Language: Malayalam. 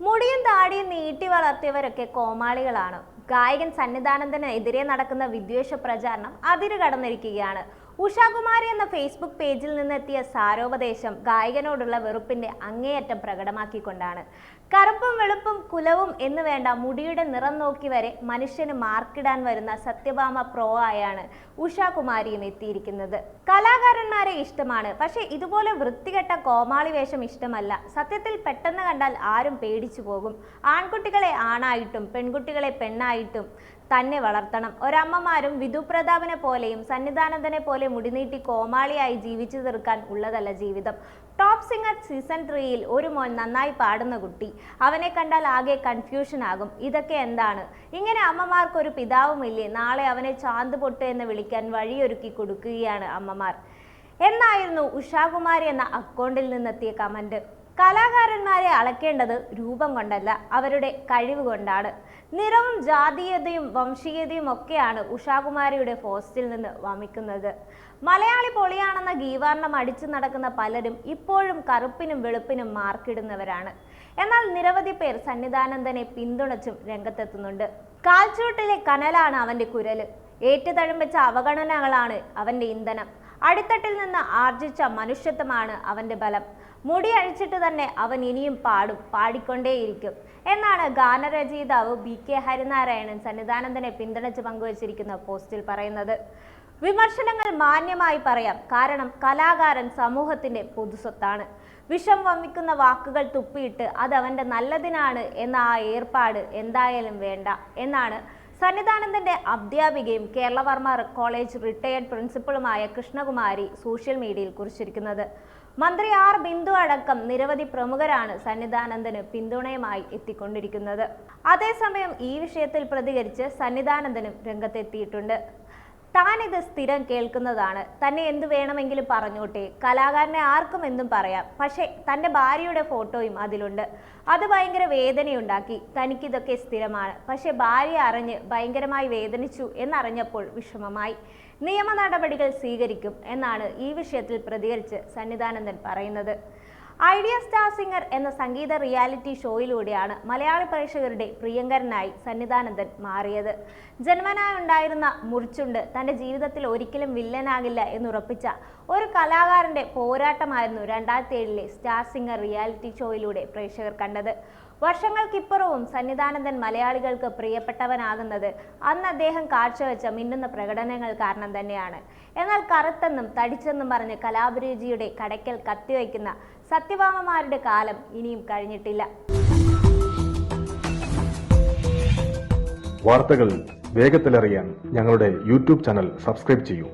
മുടിയും താടിയും നീട്ടി വളർത്തിയവരൊക്കെ കോമാളികളാണ്. ഗായകൻ സന്നിധാനന്ദനെതിരെ നടക്കുന്ന വിദ്വേഷ പ്രചാരണം അതിര് കടന്നിരിക്കുകയാണ് ഉഷാകുമാരി എന്ന ഫേസ്ബുക്ക് പേജിൽ നിന്നെത്തിയ സാരോപദേശം ഗായകനോടുള്ള വെറുപ്പിന്റെ അങ്ങേയറ്റം പ്രകടമാക്കിക്കൊണ്ടാണ്. കറുപ്പും വെളുപ്പും കുലവും എന്ന് വേണ്ട മുടിയുടെ നിറം നോക്കി വരെ മനുഷ്യന് മാർക്കിടാൻ വരുന്ന സത്യഭാമ പ്രോ ആയാണ് ഉഷാകുമാരിയും എത്തിയിരിക്കുന്നത്. കലാകാരന്മാരെ ഇഷ്ടമാണ് പക്ഷെ ഇതുപോലെ വൃത്തികെട്ട കോമാളി വേഷം ഇഷ്ടമല്ല. സത്യത്തിൽ പെട്ടെന്ന് കണ്ടാൽ ആരും പേടിച്ചു പോകും. ആൺകുട്ടികളെ ആണായിട്ടും പെൺകുട്ടികളെ പെണ്ണായിട്ടും തന്നെ വളർത്തണം. ഒരമ്മമാരും വിധു പ്രതാപനെ പോലെയും സന്നിധാനന്ദനെ പോലെ മുടിനീട്ടി കോമാളിയായി ജീവിച്ചു തീർക്കാൻ ഉള്ളതല്ല ജീവിതം. ടോപ്പ് സിംഗർ സീസൺ ത്രീയിൽ ഒരു മോൻ നന്നായി പാടുന്ന കുട്ടി. അവനെ കണ്ടാൽ ആകെ കൺഫ്യൂഷൻ ആകും. ഇതൊക്കെ എന്താണ്? ഇങ്ങനെ അമ്മമാർക്കൊരു പിതാവുമില്ലേ? നാളെ അവനെ ചാന്ത് പൊട്ട് എന്ന് വിളിക്കാൻ വഴിയൊരുക്കി കൊടുക്കുകയാണ് അമ്മമാർ. എന്നായിരുന്നു ഉഷാകുമാരി എന്ന അക്കൗണ്ടിൽ നിന്നെത്തിയ കമന്റ്. കലാകാരന്മാരെ അളക്കേണ്ടത് രൂപം കൊണ്ടല്ല അവരുടെ കഴിവ് കൊണ്ടാണ്. നിറവും ജാതീയതയും വംശീയതയും ഒക്കെയാണ് ഉഷാകുമാരിയുടെ പോസ്റ്റിൽ നിന്ന് വമിക്കുന്നത്. മലയാളി പൊളിയാണെന്ന ഗീവാർണം അടിച്ചു നടക്കുന്ന പലരും ഇപ്പോഴും കറുപ്പിനും വെളുപ്പിനും മാർക്കിടുന്നവരാണ്. എന്നാൽ നിരവധി പേർ സന്നിധാനന്ദനെ പിന്തുണച്ചും രംഗത്തെത്തുന്നുണ്ട്. കാൽച്ചൂട്ടിലെ കനലാണ് അവന്റെ കുരൽ. ഏറ്റുതഴമ്പിച്ച അവഗണനകളാണ് അവന്റെ ഇന്ധനം. അടിത്തട്ടിൽ നിന്ന് ആർജിച്ച മനുഷ്യത്വമാണ് അവന്റെ ബലം. മുടി അഴിച്ചിട്ട് തന്നെ അവൻ ഇനിയും പാടും പാടിക്കൊണ്ടേയിരിക്കും. എന്നാണ് ഗാനരചയിതാവ് ബി കെ ഹരിനാരായണൻ സന്നിധാനന്ദനെ പിന്തുണച്ച് പങ്കുവച്ചിരിക്കുന്ന പോസ്റ്റിൽ പറയുന്നത്. വിമർശനങ്ങൾ മാന്യമായി പറയാം കാരണം കലാകാരൻ സമൂഹത്തിന്റെ പൊതുസ്വത്താണ്. വിഷം വമിക്കുന്ന വാക്കുകൾ തുപ്പിയിട്ട് അത് അവന്റെ നല്ലതിനാണ് എന്ന ആ ഏർപ്പാട് എന്തായാലും വേണ്ട എന്നാണ് സന്നിധാനന്ദന്റെ അധ്യാപികയും കേരളവർമ്മ കോളേജ് റിട്ടയേർഡ് പ്രിൻസിപ്പളുമായ കൃഷ്ണകുമാരി സോഷ്യൽ മീഡിയയിൽ കുറിച്ചിരിക്കുന്നത്. മന്ത്രി ആർ ബിന്ദു അടക്കം നിരവധി പ്രമുഖരാണ് സന്നിധാനന്ദന് പിന്തുണയുമായി എത്തിക്കൊണ്ടിരിക്കുന്നത്. അതേസമയം ഈ വിഷയത്തിൽ പ്രതികരിച്ച് സന്നിധാനന്ദനും രംഗത്തെത്തിയിട്ടുണ്ട്. താൻ ഇത് സ്ഥിരം കേൾക്കുന്നതാണ്. തന്നെ എന്ത് വേണമെങ്കിലും പറഞ്ഞോട്ടെ. കലാകാരനെ ആർക്കും എന്തും പറയാം. പക്ഷേ തന്റെ ഭാര്യയുടെ ഫോട്ടോയും അതിലുണ്ട്. അത് ഭയങ്കര വേദനയുണ്ടാക്കി. തനിക്കിതൊക്കെ സ്ഥിരമാണ്. പക്ഷേ ഭാര്യ അറിഞ്ഞ് ഭയങ്കരമായി വേദനിച്ചു എന്നറിഞ്ഞപ്പോൾ വിഷമമായി. നിയമ നടപടികൾ സ്വീകരിക്കും എന്നാണ് ഈ വിഷയത്തിൽ പ്രതികരിച്ച് സന്നിധാനന്ദൻ പറയുന്നത്. ഐഡിയ സ്റ്റാർ സിംഗർ എന്ന സംഗീത റിയാലിറ്റി ഷോയിലൂടെയാണ് മലയാളി പ്രേക്ഷകരുടെ പ്രിയങ്കരനായി സന്നിധാനന്ദൻ മാറിയത്. ജന്മനായുണ്ടായിരുന്ന മുറിച്ചുണ്ട് തന്റെ ജീവിതത്തിൽ ഒരിക്കലും വില്ലനാകില്ല എന്നുറപ്പിച്ച ഒരു കലാകാരന്റെ പോരാട്ടമായിരുന്നു രണ്ടായിരത്തി ഏഴിലെ സ്റ്റാർ സിംഗർ റിയാലിറ്റി ഷോയിലൂടെ പ്രേക്ഷകർ കണ്ടത്. വർഷങ്ങൾക്കിപ്പുറവും സന്നിധാനന്ദൻ മലയാളികൾക്ക് പ്രിയപ്പെട്ടവനാകുന്നത് അന്ന് അദ്ദേഹം കാഴ്ചവെച്ച മിന്നുന്ന പ്രകടനങ്ങൾ കാരണം തന്നെയാണ്. എന്നാൽ കറുത്തെന്നും തടിച്ചെന്നും പറഞ്ഞ് കലാഭിരുചിയുടെ കടയ്ക്കൽ കത്തിവയ്ക്കുന്ന സത്യഭാമമാരുടെ കാലം ഇനിയും കഴിഞ്ഞിട്ടില്ല. വാർത്തകൾ വേഗത്തിലറിയാൻ ഞങ്ങളുടെ യൂട്യൂബ് ചാനൽ സബ്സ്ക്രൈബ് ചെയ്യൂ.